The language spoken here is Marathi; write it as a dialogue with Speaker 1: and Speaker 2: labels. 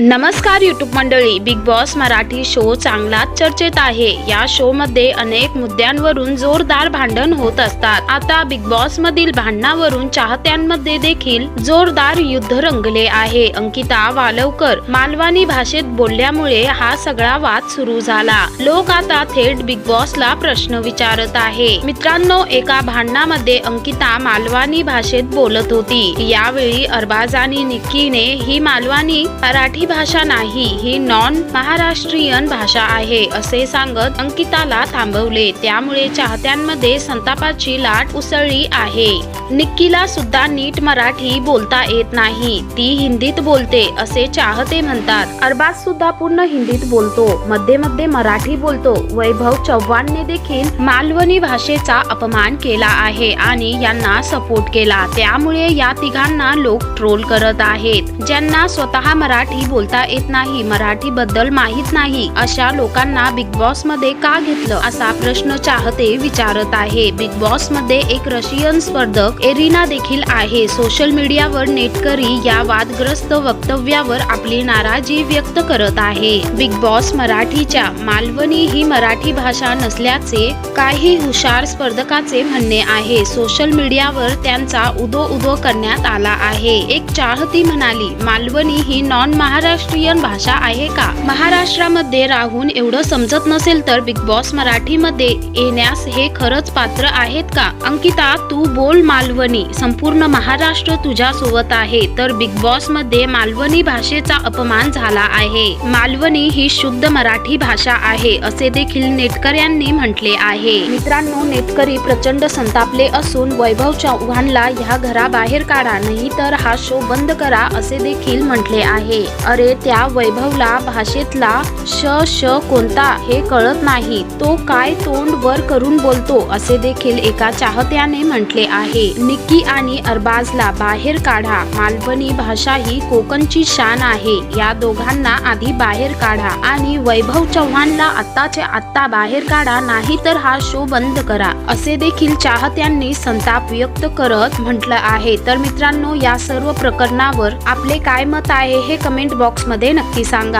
Speaker 1: नमस्कार युट्यूब मंडळी बिग बॉस मराठी शो चांगलाच चर्चेत आहे. या शो मध्ये अनेक मुद्द्यांवरून जोरदार भांडण होत असतात. आता बिग बॉस मधील भांडणावरून चाहत्यांमध्ये देखील जोरदार युद्ध रंगले आहे. अंकिता वालवकर मालवानी भाषेत बोलल्यामुळे हा सगळा वाद सुरू झाला. लोक आता थेट बिग बॉसला प्रश्न विचारत आहे. मित्रांनो एका भांडणामध्ये अंकिता मालवानी भाषेत बोलत होती. यावेळी अरबाज आणि निक्कीने ही मालवानी मराठी भाषा नाही ही नॉन महाराष्ट्रीयन भाषा आहे असे सांगत अंकिताला थांबवले. त्यामुळे चाहत्यांमध्ये संतापाची लाट उसळली आहे. निक्कीला सुद्धा नीट मराठी बोलता येत नाही. ती हिंदीत बोलते असे चाहते म्हणतात. अरबाज सुद्धा पूर्ण हिंदीत बोलतो मध्ये मध्ये मराठी बोलतो. वैभव चव्हाणने देखील मालवणी भाषेचा अपमान केला आहे आणि यांना सपोर्ट केला. त्यामुळे या तिघांना लोक ट्रोल करत आहेत. ज्यांना स्वतः मराठी बोलता येत नाही. मराठी बद्दल माहीत नाही. अशा लोकांना बिग बॉसमध्ये का घेतलं? असा प्रश्न चाहते विचारत आहे. बिग बॉसमध्ये एक रशियन स्पर्धक एरिना देखील आहे. सोशल मीडियावर नेटकरी या वादग्रस्त वक्तव्यावर आपली नाराजी व्यक्त करत आहे. बिग बॉस मराठीच्या मालवणी ही मराठी भाषा नसल्याचे काही हुशार स्पर्धकाचे म्हणणे आहे. सोशल मीडियावर त्यांचा उदो उदो करण्यात आला आहे. एक चाहती म्हणाली मालवणी ही नॉन महा महाराष्ट्रीयन भाषा आहे का? महाराष्ट्रामध्ये राहून एवढं समजत नसेल तर बिग बॉस मराठीमध्ये येण्यास हे खरंच पात्र आहेत का? अंकिता तू बोल मालवणी. संपूर्ण महाराष्ट्र तुझ्या सोबत आहे. तर बिग बॉसमध्ये मालवणी भाषेचा अपमान झाला आहे. मालवणी ही शुद्ध मराठी भाषा आहे असे देखील नेटकऱ्यांनी म्हटले आहे. मित्रांनो नेटकरी प्रचंड संतापले असून वैभव चव्हाणला ह्या घराबाहेर काढा नाही तर हा शो बंद करा असे देखील म्हटले आहे. अरे त्या वैभवला भाषेतला श श कोणता हे कळत नाही. तो काय तोंड वर करून बोलतो असे देखील एका चाहत्याने म्हटले आहे. निक्की आणि अरबाजला बाहेर काढा. मालवणी भाषा ही कोकणची शान आहे. या दोघांना आधी बाहेर काढा आणि वैभव चव्हाणला आत्ताच्या आत्ता बाहेर काढा नाही तर हा शो बंद करा असे देखील चाहत्यांनी संताप व्यक्त करत म्हटलं आहे. तर मित्रांनो या सर्व प्रकरणावर आपले काय मत आहे हे कमेंट बॉक्समध्ये नक्की सांगा.